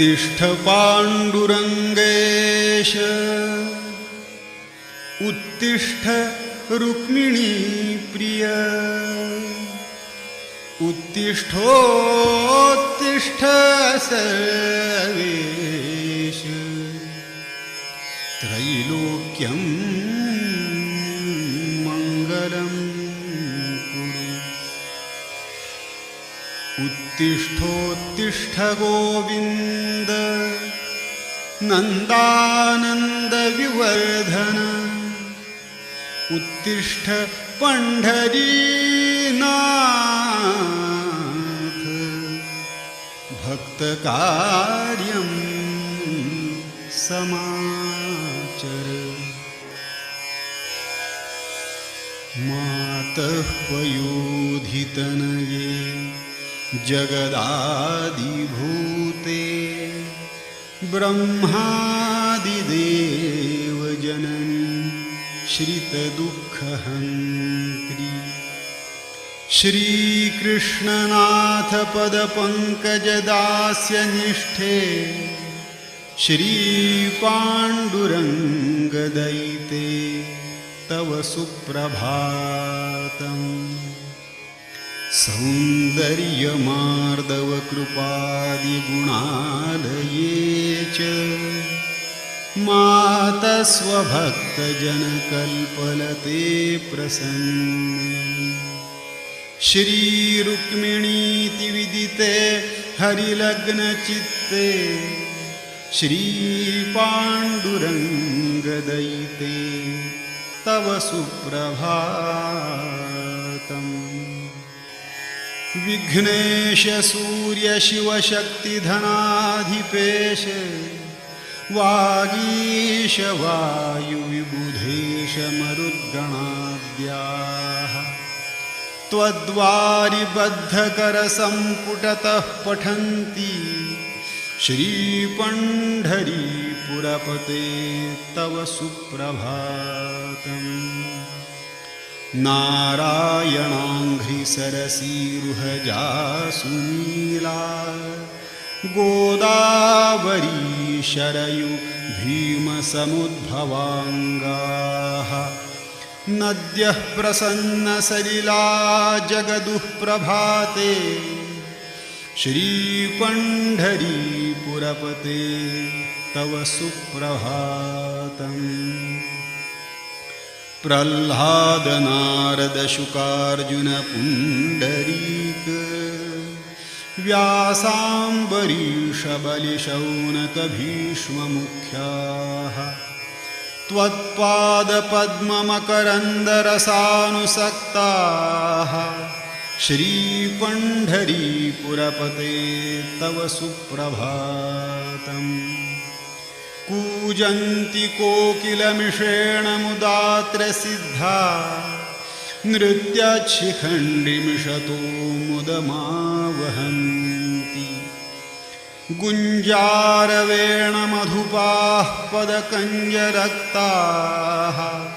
उत्तिष्ठ पाण्डुरङ्गेश उत्तिष्ठ रुक्मिणी प्रिय। उत्तिष्ठोत्तिष्ठ सर्वेश त्रैलोक्यं उत्तिष्ठोत्तिष्ठ गोविन्द नन्दानन्दविवर्धन उत्तिष्ठ पण्ढरीनाथ भक्तकार्यं समाचर मातः पयोधितनये जगदादिभूते ब्रह्मादिदेवजननी श्रितदुःखहन्त्री। श्रीकृष्णनाथपदपङ्कजदास्य निष्ठे श्रीपाण्डुरङ्गदयिते तव सुप्रभातम्। सौन्दर्यमार्दवकृपादिगुणालये च मातस्वभक्तजनकल्पलते प्रसन्न। श्रीरुक्मिणीति विदिते हरिलग्नचित्ते श्रीपाण्डुरङ्गदयिते तव सुप्रभातम् विघ्नेश सूर्यशिवशक्तिधनाधिपेश वागीश वायुविबुधेश मरुद्गणाद्याः त्वद्वारिबद्धकरसम्पुटतः पठन्ति श्रीपण्ढरीपुरपते तव सुप्रभातम् नारायणाङ्घ्रिसरसीरुहजासुनीला गोदावरी शरयु भीमसमुद्भवाङ्गाः नद्यः प्रसन्नसलिला जगदुःप्रभाते श्रीपण्ढरीपुरपते तव सुप्रभातम् प्रह्लादनारदशुकार्जुनपुण्डरीक व्यासाम्बरीषबलिशौनकभीष्ममुख्याः त्वत्पादपद्ममकरन्दरसानुसक्ताः श्रीपण्ढरीपुरपते तव सुप्रभातम् कूजन्ति कोकिलमिषेण मुदात्रसिद्धा। नृत्यच्छिखण्डिमिषतो मुदमावहन्ति। गुञ्जारवेणमधुपाः पदकञ्जरक्ताः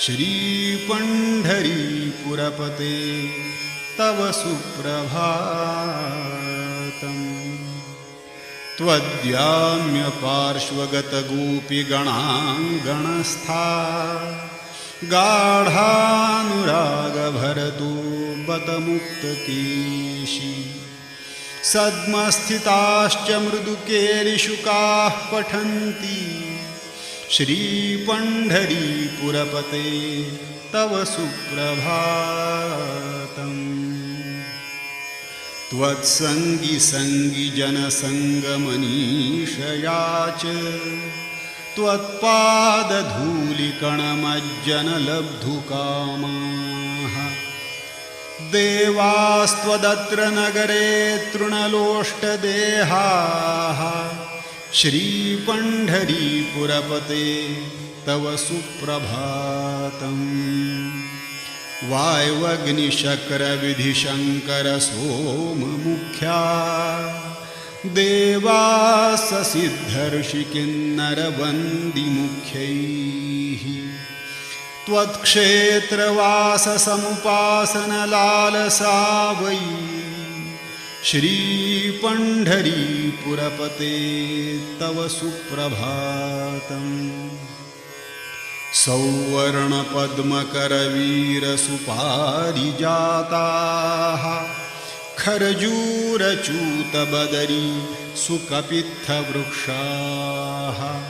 श्रीपण्ढरीपुरपते तव सुप्रभातम् त्वद्याम्यपार्श्वगतगोपिगणाङ्गणस्था गाढानुरागभरतो बतमुक्तकेशी। सद्मस्थिताश्च मृदुकेलिशुकाः पठन्ति। श्रीपण्ढरीपुरपते तव सुप्रभातम् त्वत्सङ्गि सङ्गि जनसङ्गमनीषया च त्वत्पादधूलिकणमज्जनलब्धुकामाः। देवास्त्वदत्र नगरे तृणलोष्टदेहाः। श्रीपण्ढरीपुरपते तव सुप्रभातम् वाय्वग्निशक्रविधिशङ्करसोममुख्या देवाससिद्धर्षिकिन्नरवन्दिमुख्यैः त्वत्क्षेत्रवाससमुपासनलालसा वै श्रीपण्ढरीपुरपते तव सुप्रभातम् सौवर्णपद्मकरवीरसुपारिजाताः। खर्जूरच्यूतबदरी सुकपित्थवृक्षाः।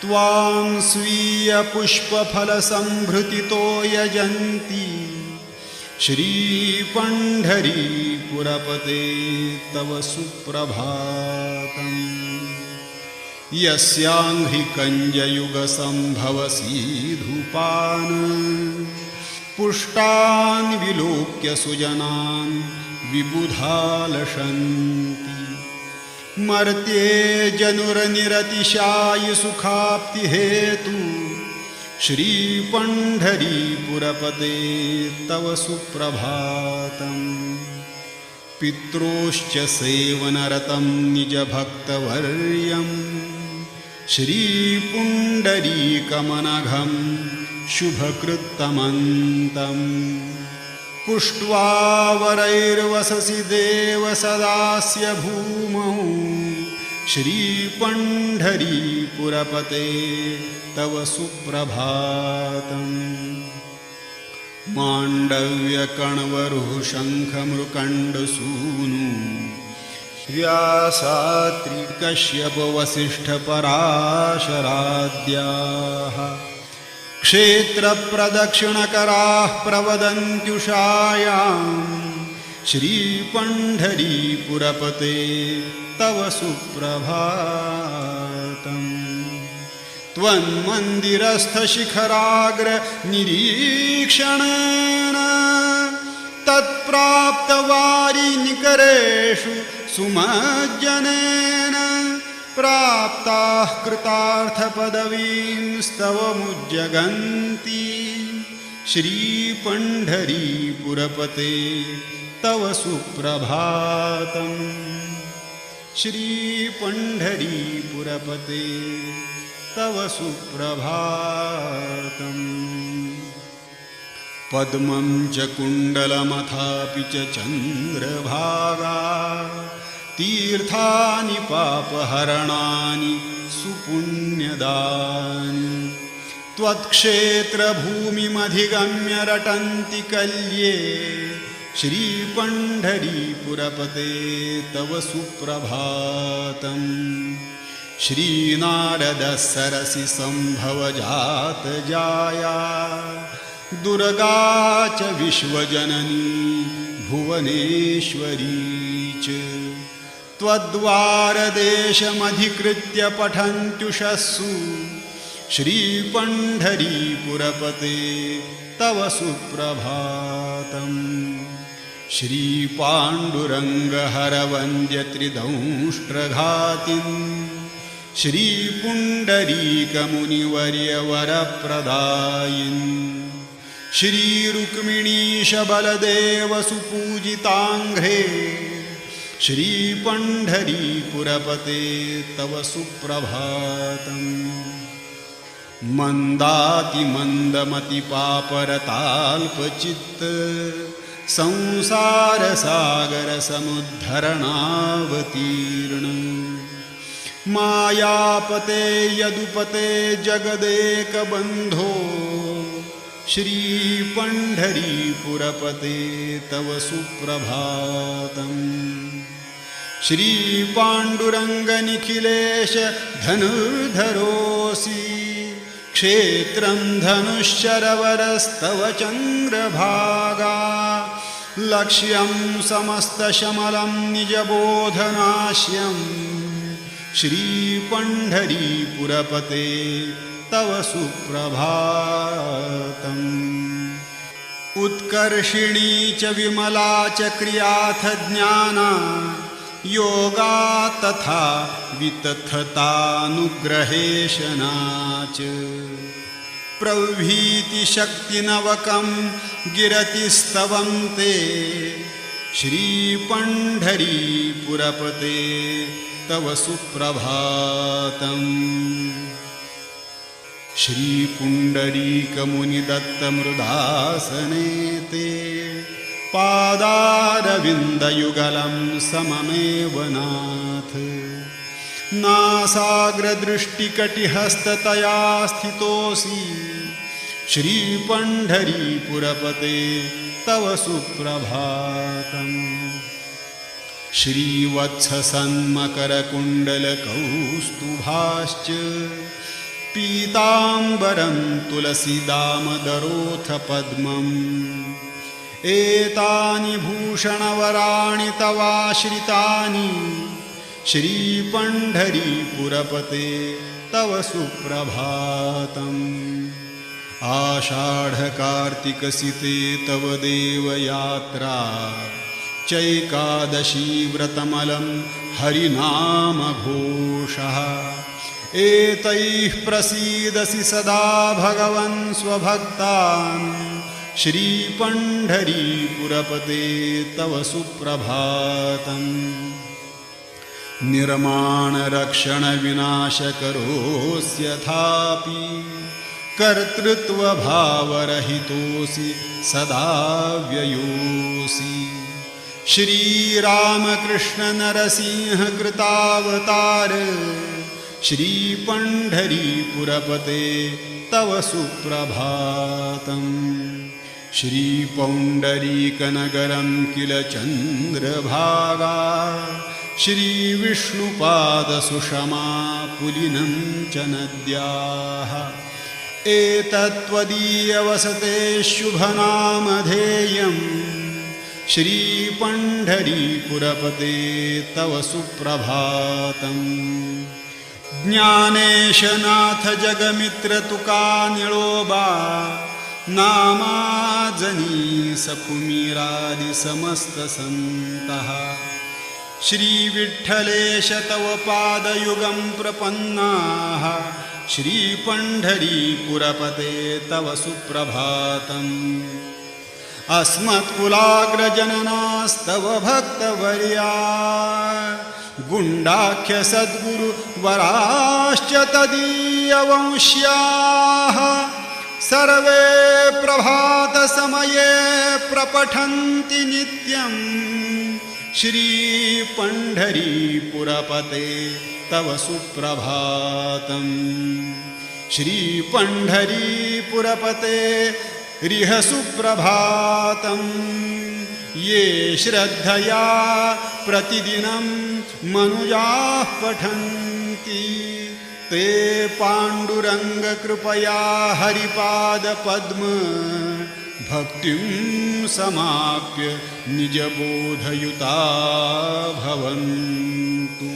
त्वां स्वीयपुष्पफलसम्भृतितो यजन्ति। श्रीपण्ढरीपुरपते तव सुप्रभातम् यस्याङ्घ्रिकञ्जयुगसम्भवसीधुपान् पुष्टान् विलोक्य सुजनान् विबुधालशन्ति। मर्त्ये जनुरनिरतिशायिसुखाप्तिहेतु श्रीपण्ढरीपुरपते तव सुप्रभातम्। पित्रोश्च सेवनरतं निजभक्तवर्यम् श्रीपुण्डरीकमनघं शुभकृत्तमन्तम्। पुष्ट्वा वरैर्वससि देव सदास्य भूमौ। श्रीपण्ढरीपुरपते तव सुप्रभातम्। माण्डव्यकण्वरुः शङ्खमृकण्डसूनु व्यासात्रिकश्यपवसिष्ठपराशराद्याः। क्षेत्रप्रदक्षिणकराः प्रवदन्त्युषायां श्रीपण्ढरीपुरपते तव सुप्रभातम्। त्वन्मन्दिरस्थशिखराग्रनिरीक्षणेन तत्प्राप्तवारिनिकरेषु सुमज्जनेन प्राप्ताः कृतार्थपदवींस्तवमुज्जगन्ति। श्रीपण्ढरीपुरपते तव सुप्रभातम्। श्रीपण्ढरीपुरपते तव सुप्रभातम्। पद्मं च कुण्डलमथापि च चन्द्रभागा तीर्थानि पापहरणानि सुपुण्यदानि। त्वत्क्षेत्रभूमिमधिगम्य रटन्ति कल्ये श्रीपण्ढरीपुरपते तव सुप्रभातम्। श्रीनारदसरसि सम्भवजातजाया दुर्गा च विश्वजननी भुवनेश्वरी च त्वद्वारदेशमधिकृत्य पठन्त्युषस्सु। श्रीपण्ढरीपुरपते तव सुप्रभातम्। श्रीपाण्डुरङ्गहरवन्द्यत्रिदंष्ट्रघातिम्। श्रीपुण्डरीकमुनिवर्यवरप्रदायिन्। श्रीरुक्मिणीशबलदेवसुपूजिताङ्घ्रे। श्रीपण्ढरीपुरपते तव सुप्रभातम्। मन्दातिमन्दमतिपापरताल्पचित्त संसारसागरसमुद्धरणावतीर्ण। मायापते यदुपते जगदेकबन्धो श्रीपण्ढरीपुरपते तव सुप्रभातम्। श्रीपाण्डुरङ्गनिखिलेश धनुर्धरोऽसि। क्षेत्रं धनुश्चरवरस्तव चन्द्रभागा लक्ष्यं समस्तशमलं निजबोधनाश्यं। श्रीपण्ढरीपुरपते तव सुप्रभातम्। उत्कर्षिणी च विमला च क्रियाथ ज्ञाना योगा तथा वितथतानुग्रहेशना च गिरतिस्तवं ते। श्रीपण्ढरीपुरपते तव सुप्रभातम्। श्रीपुण्डरीकमुनिदत्तमृदासने ते पादारविन्दयुगलं सममेव नाथ। नासाग्रदृष्टिकटिहस्ततया स्थितोऽसि। श्रीपण्ढरीपुरपते तव सुप्रभातम्। श्रीवत्ससन्मकरकुण्डलकौस्तुभाश्च पीताम्बरं तुलसीदामदरोऽथ पद्मम् एतानि भूषणवराणि तवाश्रितानि श्रीपण्ढरीपुरपते तव सुप्रभातम्। आषाढकार्तिकसिते तव देवयात्रा चैकादशी व्रतमलं हरिनामघोषः। एतैः प्रसीदसि सदा भगवन् स्वभक्तान् श्रीपण्ढरीपुरपते तव सुप्रभातम्। निर्माणरक्षणविनाशकरोऽस्यथापि कर्तृत्वभावरहितोऽसि सदा व्ययोऽसि। श्रीरामकृष्णनरसिंहकृतावतार श्रीपण्ढरीपुरपते तव सुप्रभातम् श्रीपौण्डरीकनगरं किल चन्द्रभागा श्रीविष्णुपादसुषमा पुलिनं च नद्याः एतत्त्वदीयवसते शुभनामधेयम् श्रीपण्ढरीपुरपते तव सुप्रभातम् ज्ञानेशनाथ जगमित्रतुका निळोबा नामाजनी सकुमीरादिसमस्तसन्तः श्रीविठ्ठलेश तव पादयुगं प्रपन्नाः। श्रीपण्ढरीपुरपते तव सुप्रभातम्। अस्मत्कुलाग्रजननास्तव भक्तवर्या। गुण्डाख्यसद्गुरुवराश्च तदीयवंश्याः सर्वे प्रभातसमये प्रपठन्ति नित्यं श्रीपण्ढरीपुरपते तव सुप्रभातम्। श्रीपण्ढरीपुरपते रिह सुप्रभातं ये श्रद्धया प्रतिदिनं मनुजाः पठन्ति। ते पाण्डुरङ्गकृपया हरिपादपद्म भक्तिं समाप्य निजबोधयुता भवन्तु।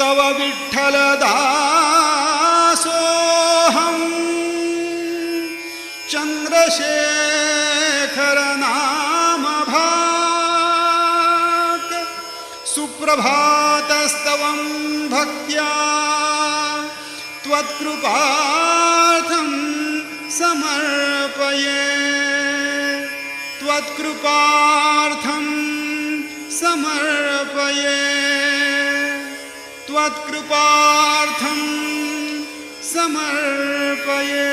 तव विठ्ठलदासोऽहम् चन्द्रशेखरनामभाक् सुप्रभातस्तवं त्वत्कृपार्थं समर्पये त्वत्कृपार्थं समर्पये त्वत्कृपार्थं समर्पये.